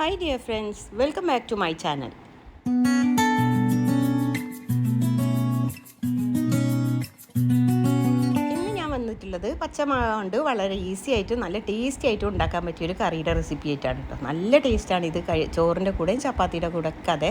Hi dear friends, welcome back to my channel. വന്നിട്ടുള്ളത് പച്ചമാങ്ങ കൊണ്ട് വളരെ ഈസി ആയിട്ട് നല്ല ടേസ്റ്റി ആയിട്ട് ഉണ്ടാക്കാൻ പറ്റിയ ഒരു കറിയുടെ റെസിപ്പി ആയിട്ടാണ് കേട്ടോ. നല്ല ടേസ്റ്റാണ് ഇത് ചോറിന്റെ കൂടെയും ചപ്പാത്തിയുടെ കൂടെ ഒക്കെ അതെ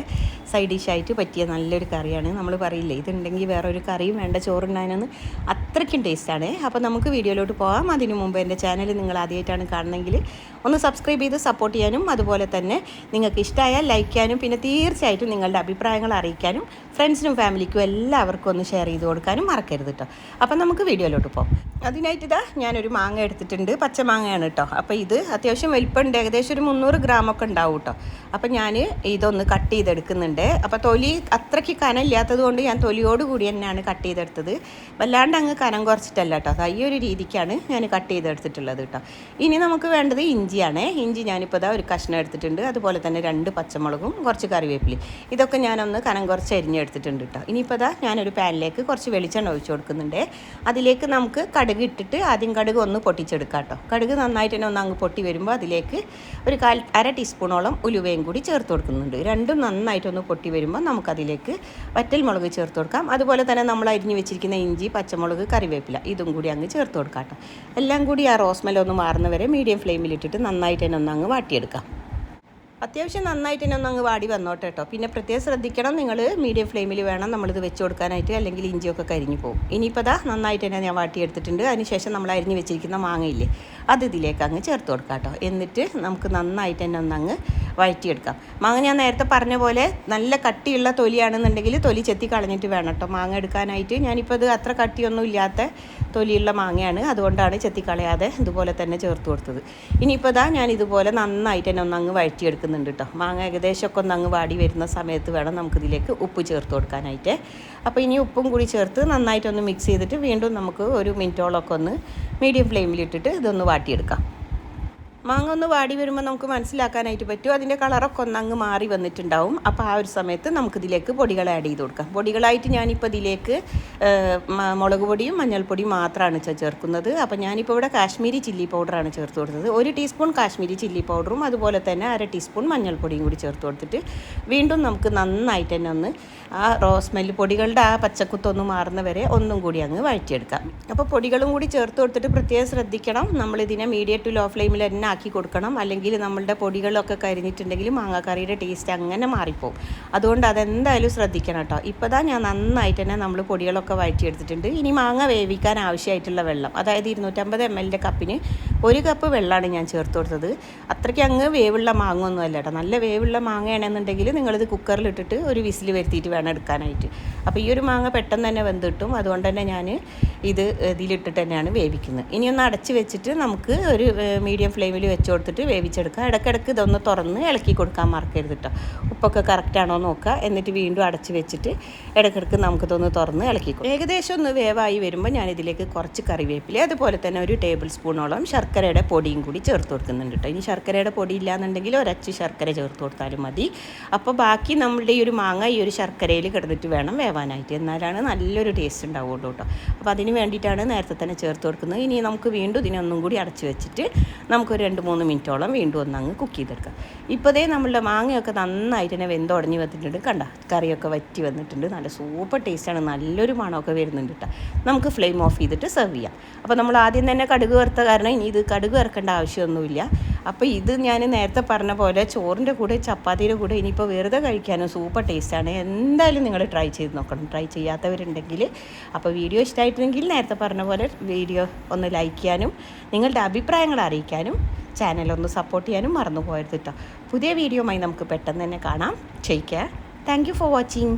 സൈഡ് ഡിഷായിട്ട് പറ്റിയ നല്ലൊരു കറിയാണ്. നമ്മൾ പറയില്ലേ ഇതുണ്ടെങ്കിൽ വേറെ ഒരു കറിയും വേണ്ട ചോറുണ്ടാകാനെന്ന് അത്രയ്ക്കും ടേസ്റ്റാണ് അപ്പോൾ നമുക്ക് വീഡിയോയിലോട്ട് പോകാം അതിനു മുമ്പ് എന്റെ ചാനൽ നിങ്ങൾ ആദ്യമായിട്ടാണ് കാണുന്നതെങ്കിൽ ഒന്ന് സബ്സ്ക്രൈബ് ചെയ്ത് സപ്പോർട്ട് ചെയ്യാനും അതുപോലെ തന്നെ നിങ്ങൾക്ക് ഇഷ്ടമായാൽ ലൈക്ക് ചെയ്യാനും പിന്നെ തീർച്ചയായിട്ടും നിങ്ങളുടെ അഭിപ്രായങ്ങൾ അറിയിക്കാനും ഫ്രണ്ട്സിനും ഫാമിലിക്കും എല്ലാവർക്കും ഒന്ന് ഷെയർ ചെയ്ത് കൊടുക്കാനും മറക്കരുത് കേട്ടോ അപ്പം നമുക്ക് വീഡിയോയിലോട്ട് പോകാം അതിനായിട്ട് ഇതാ ഞാനൊരു മാങ്ങ എടുത്തിട്ടുണ്ട്. പച്ചമാങ്ങയാണ് കേട്ടോ അപ്പോൾ ഇത് അത്യാവശ്യം വലിപ്പമുണ്ട് ഏകദേശം ഒരു മുന്നൂറ് ഗ്രാമൊക്കെ ഉണ്ടാവും കേട്ടോ അപ്പോൾ ഞാൻ ഇതൊന്ന് കട്ട് ചെയ്തെടുക്കുന്നുണ്ട്. അപ്പോൾ തൊലി അത്രയ്ക്ക് കനമില്ലാത്തത് കൊണ്ട് ഞാൻ തൊലിയോട് കൂടി തന്നെയാണ് കട്ട് ചെയ്തെടുത്തത്. വല്ലാണ്ട് അങ്ങ് കനം കുറച്ചിട്ടല്ല കേട്ടോ ഈ ഒരു രീതിക്കാണ് ഞാൻ കട്ട് ചെയ്തെടുത്തിട്ടുള്ളത് കേട്ടോ ഇനി നമുക്ക് വേണ്ടത് ഇഞ്ചിയാണ്. ഇഞ്ചി ഞാനിപ്പോൾ ഇതാ ഒരു കഷ്ണം എടുത്തിട്ടുണ്ട്. അതുപോലെ തന്നെ രണ്ട് പച്ചമുളകും കുറച്ച് കറിവേപ്പിലി. ഇതൊക്കെ ഞാനൊന്ന് കനം കുറച്ച് അരിഞ്ഞെടുത്തിട്ടുണ്ട് കേട്ടോ ഇനിയിപ്പോൾ ഇതാ ഞാനൊരു പാനിലേക്ക് കുറച്ച് വെളിച്ചെണ്ണ ഒഴിച്ചു കൊടുക്കുന്നുണ്ട്. അതിലേക്ക് നമുക്ക് കടുക് ഇട്ടിട്ട് ആദ്യം കടുക് ഒന്ന് പൊട്ടിച്ചെടുക്കാം കേട്ടോ. കടുക് നന്നായിട്ട് തന്നെ ഒന്ന് അങ്ങ് പൊട്ടി വരുമ്പോൾ അതിലേക്ക് ഒരു കാൽ അര ടീസ്പൂണോളം ഉലുവയും കൂടി ചേർത്ത് കൊടുക്കുന്നുണ്ട്. രണ്ടും നന്നായിട്ടൊന്ന് പൊട്ടി വരുമ്പോൾ നമുക്കതിലേക്ക് വറ്റൽ മുളക് ചേർത്ത് കൊടുക്കാം. അതുപോലെ തന്നെ നമ്മൾ അരിഞ്ഞു വെച്ചിരിക്കുന്ന ഇഞ്ചി പച്ചമുളക് കറിവേപ്പില ഇതും കൂടി അങ്ങ് ചേർത്ത് കൊടുക്കാം കേട്ടോ. എല്ലാം കൂടി ആ റോസ്മെൽ ഒന്ന് മാറുന്നവരെ മീഡിയം ഫ്ലെയിമിലിട്ടിട്ട് നന്നായിട്ട് തന്നെ ഒന്ന് അങ്ങ് വാട്ടിയെടുക്കാം. അത്യാവശ്യം നന്നായിട്ട് തന്നെ ഒന്ന് അങ്ങ് വാടി വന്നോട്ടെ കേട്ടോ. പിന്നെ പ്രത്യേകം ശ്രദ്ധിക്കണം നിങ്ങൾ മീഡിയം ഫ്ലെയിമിൽ വേണം നമ്മളിത് വെച്ച് കൊടുക്കാനായിട്ട് അല്ലെങ്കിൽ ഇഞ്ചിയൊക്കെ കരിഞ്ഞു പോകും. ഇനിയിപ്പോൾ അതാ നന്നായിട്ട് തന്നെ ഞാൻ വാട്ടിയെടുത്തിട്ടുണ്ട്. അതിനുശേഷം നമ്മൾ അരിഞ്ഞ് വെച്ചിരിക്കുന്ന മാങ്ങയില്ലേ അത് ഇതിലേക്ക് അങ്ങ് ചേർത്ത് കൊടുക്കാം കേട്ടോ. എന്നിട്ട് നമുക്ക് നന്നായിട്ട് തന്നെ ഒന്ന് അങ്ങ് വഴറ്റിയെടുക്കാം. മാങ്ങ ഞാൻ നേരത്തെ പറഞ്ഞ പോലെ നല്ല കട്ടിയുള്ള തൊലിയാണെന്നുണ്ടെങ്കിൽ തൊലി ചെത്തി കളഞ്ഞിട്ട് വേണം കേട്ടോ. മാങ്ങ എടുക്കാനായിട്ട് ഞാനിപ്പോൾ ഇത് അത്ര കട്ടിയൊന്നും ഇല്ലാത്ത തൊലിയുള്ള മാങ്ങയാണ്. അതുകൊണ്ടാണ് ചെത്തി കളയാതെ ഇതുപോലെ തന്നെ ചേർത്ത് കൊടുത്തത്. ഇനിയിപ്പോൾ ഇതാ ഞാൻ ഇതുപോലെ നന്നായിട്ട് തന്നെ ഒന്ന് അങ്ങ് വഴറ്റിയെടുക്കുന്നുണ്ട് കേട്ടോ. മാങ്ങ ഏകദേശമൊക്കെ ഒന്ന് അങ്ങ് വാടി വരുന്ന സമയത്ത് വേണം നമുക്കിതിലേക്ക് ഉപ്പ് ചേർത്ത് കൊടുക്കാനായിട്ട്. അപ്പോൾ ഇനി ഉപ്പും കൂടി ചേർത്ത് നന്നായിട്ടൊന്ന് മിക്സ് ചെയ്തിട്ട് വീണ്ടും നമുക്ക് ഒരു മിനിറ്റോളമൊക്കെ ഒന്ന് മീഡിയം ഫ്ലെയിമിലിട്ടിട്ട് ഇതൊന്ന് വാട്ടിയെടുക്കാം. മാങ്ങ ഒന്ന് വാടി വരുമ്പോൾ നമുക്ക് മനസ്സിലാക്കാനായിട്ട് പറ്റും. അതിന്റെ കളറൊക്കെ ഒന്ന് അങ്ങ് മാറി വന്നിട്ടുണ്ടാവും. അപ്പോൾ ആ ഒരു സമയത്ത് നമുക്കിതിലേക്ക് പൊടികൾ ആഡ് ചെയ്ത് കൊടുക്കാം. പൊടികളായിട്ട് ഞാനിപ്പോൾ ഇതിലേക്ക് മുളക് പൊടിയും മഞ്ഞൾപ്പൊടിയും മാത്രമാണ് ചേർക്കുന്നത്. അപ്പോൾ ഞാനിപ്പോൾ ഇവിടെ കാശ്മീരി ചില്ലി പൗഡറാണ് ചേർത്ത് കൊടുത്തത്. ഒരു ടീസ്പൂൺ കാശ്മീരി ചില്ലി പൗഡറും അതുപോലെ തന്നെ അര ടീസ്പൂൺ മഞ്ഞൾപ്പൊടിയും കൂടി ചേർത്ത് കൊടുത്തിട്ട് വീണ്ടും നമുക്ക് നന്നായിട്ട് തന്നെ ഒന്ന് ആ റോസ്മെല്ല് പൊടികളുടെ ആ പച്ചക്കുത്തൊന്ന് മാറുന്ന വരെ ഒന്നും കൂടി അങ്ങ് വഴറ്റിയെടുക്കാം. അപ്പോൾ പൊടികളും കൂടി ചേർത്ത് കൊടുത്തിട്ട് പ്രത്യേകം ശ്രദ്ധിക്കണം. നമ്മളിതിനെ മീഡിയം ടു ലോ ഫ്ലെയിമിൽ തന്നെ ആക്കി കൊടുക്കണം. അല്ലെങ്കിൽ നമ്മളുടെ പൊടികളൊക്കെ കരിഞ്ഞിട്ടുണ്ടെങ്കിൽ മാങ്ങാക്കറിയുടെ ടേസ്റ്റ് അങ്ങനെ മാറിപ്പോവും. അതുകൊണ്ട് അതെന്തായാലും ശ്രദ്ധിക്കണം കേട്ടോ. ഇപ്പോൾ ഞാൻ നന്നായിട്ട് തന്നെ നമ്മൾ പൊടികളൊക്കെ വഴറ്റിയെടുത്തിട്ടുണ്ട്. ഇനി മാങ്ങ വേവിക്കാൻ ആവശ്യമായിട്ടുള്ള വെള്ളം അതായത് ഇരുന്നൂറ്റമ്പത് എം എല്ലിന്റെ കപ്പിന് ഒരു കപ്പ് വെള്ളമാണ് ഞാൻ ചേർത്ത് കൊടുത്തത്. അത്രയ്ക്ക് അങ്ങ് വേവുള്ള മാങ്ങ ഒന്നും അല്ല കേട്ടോ. നല്ല വേവുള്ള മാങ്ങയാണെന്നുണ്ടെങ്കിൽ നിങ്ങളിത് കുക്കറിലിട്ടിട്ട് ഒരു വിസിൽ വരുത്തിയിട്ട് വേണം എടുക്കാനായിട്ട്. അപ്പോൾ ഈ ഒരു മാങ്ങ പെട്ടെന്ന് തന്നെ വെന്ത് കിട്ടും. അതുകൊണ്ട് തന്നെ ഞാൻ ഇത് ഇതിലിട്ടിട്ട് തന്നെയാണ് വേവിക്കുന്നത്. ഇനി ഒന്ന് അടച്ച് വെച്ചിട്ട് നമുക്ക് ഒരു മീഡിയം ഫ്ലെയിമിൽ വെച്ച് കൊടുത്തിട്ട് വേവിച്ചെടുക്കുക ഇടയ്ക്കിടയ്ക്ക് ഇതൊന്ന് തുറന്ന് ഇളക്കി കൊടുക്കാൻ മറക്കരുത് കേട്ടോ ഉപ്പൊക്കെ കറക്റ്റാണോ നോക്കുക. എന്നിട്ട് വീണ്ടും അടച്ച് വെച്ചിട്ട് ഇടയ്ക്കിടയ്ക്ക് നമുക്കിതൊന്ന് തുറന്ന് ഇളക്കി കൊടുക്കും. ഏകദേശം ഒന്ന് വേവായി വരുമ്പോൾ ഞാൻ ഇതിലേക്ക് കുറച്ച് കറിവേപ്പില അതുപോലെ തന്നെ ഒരു ടേബിൾ സ്പൂണോളം ശർക്കരയുടെ പൊടിയും കൂടി ചേർത്ത് കൊടുക്കുന്നുണ്ട് കേട്ടോ ഇനി ശർക്കരയുടെ പൊടി ഇല്ലാന്നുണ്ടെങ്കിൽ ഒരച്ച് ശർക്കര ചേർത്ത് കൊടുത്താലും മതി. അപ്പോൾ ബാക്കി നമ്മളുടെ ഈ ഒരു മാങ്ങ ഈ ഒരു ശർക്കരയിൽ കിടന്നിട്ട് വേണം വേവാനായിട്ട്. എന്നാലാണ് നല്ലൊരു ടേസ്റ്റ് ഉണ്ടാവുള്ളൂ കേട്ടോ അപ്പോൾ അതിന് വേണ്ടിയിട്ടാണ് നേരത്തെ തന്നെ ചേർത്ത് കൊടുക്കുന്നത്. ഇനി നമുക്ക് വീണ്ടും ഇതിനെ ഒന്നും കൂടി അടച്ചു വെച്ചിട്ട് നമുക്കൊരു രണ്ട് മൂന്ന് മിനിറ്റോളം വീണ്ടും ഒന്ന് അങ്ങ് കുക്ക് ചെയ്തെടുക്കാം. ഇപ്പോഴേ നമ്മളുടെ മാങ്ങയൊക്കെ നന്നായിട്ട് തന്നെ വെന്തുടഞ്ഞ് വന്നിട്ടുണ്ട്. കണ്ട കറിയൊക്കെ വറ്റി വന്നിട്ടുണ്ട്. നല്ല സൂപ്പർ ടേസ്റ്റാണ് നല്ലൊരു മണമൊക്കെ വരുന്നുണ്ട് കേട്ടോ. നമുക്ക് ഫ്ലെയിം ഓഫ് ചെയ്തിട്ട് സെർവ് ചെയ്യാം. അപ്പോൾ നമ്മൾ ആദ്യം തന്നെ കടുക് വറുത്ത കാരണം ഇനി ഇത് കടുക് വറുക്കേണ്ട ആവശ്യമൊന്നുമില്ല. അപ്പോൾ ഇത് ഞാൻ നേരത്തെ പറഞ്ഞ പോലെ ചോറിന്റെ കൂടെ ചപ്പാത്തിയുടെ കൂടെ ഇനിയിപ്പോൾ വെറുതെ കഴിക്കാനും സൂപ്പർ ടേസ്റ്റാണ് എന്തായാലും നിങ്ങൾ ട്രൈ ചെയ്ത് നോക്കണം. ട്രൈ ചെയ്യാത്തവരുണ്ടെങ്കിൽ അപ്പോൾ വീഡിയോ ഇഷ്ടമായിട്ടുണ്ടെങ്കിൽ നേരത്തെ പറഞ്ഞ പോലെ വീഡിയോ ഒന്ന് ലൈക്ക് ചെയ്യാനും നിങ്ങളുടെ അഭിപ്രായങ്ങൾ അറിയിക്കാനും ചാനലൊന്ന് സപ്പോർട്ട് ചെയ്യാനും മറന്നു പോയത് കേട്ടോ പുതിയ വീഡിയോയുമായി നമുക്ക് പെട്ടെന്ന് തന്നെ കാണാം. ചെയ്യിക്കുക താങ്ക് ഫോർ വാച്ചിങ്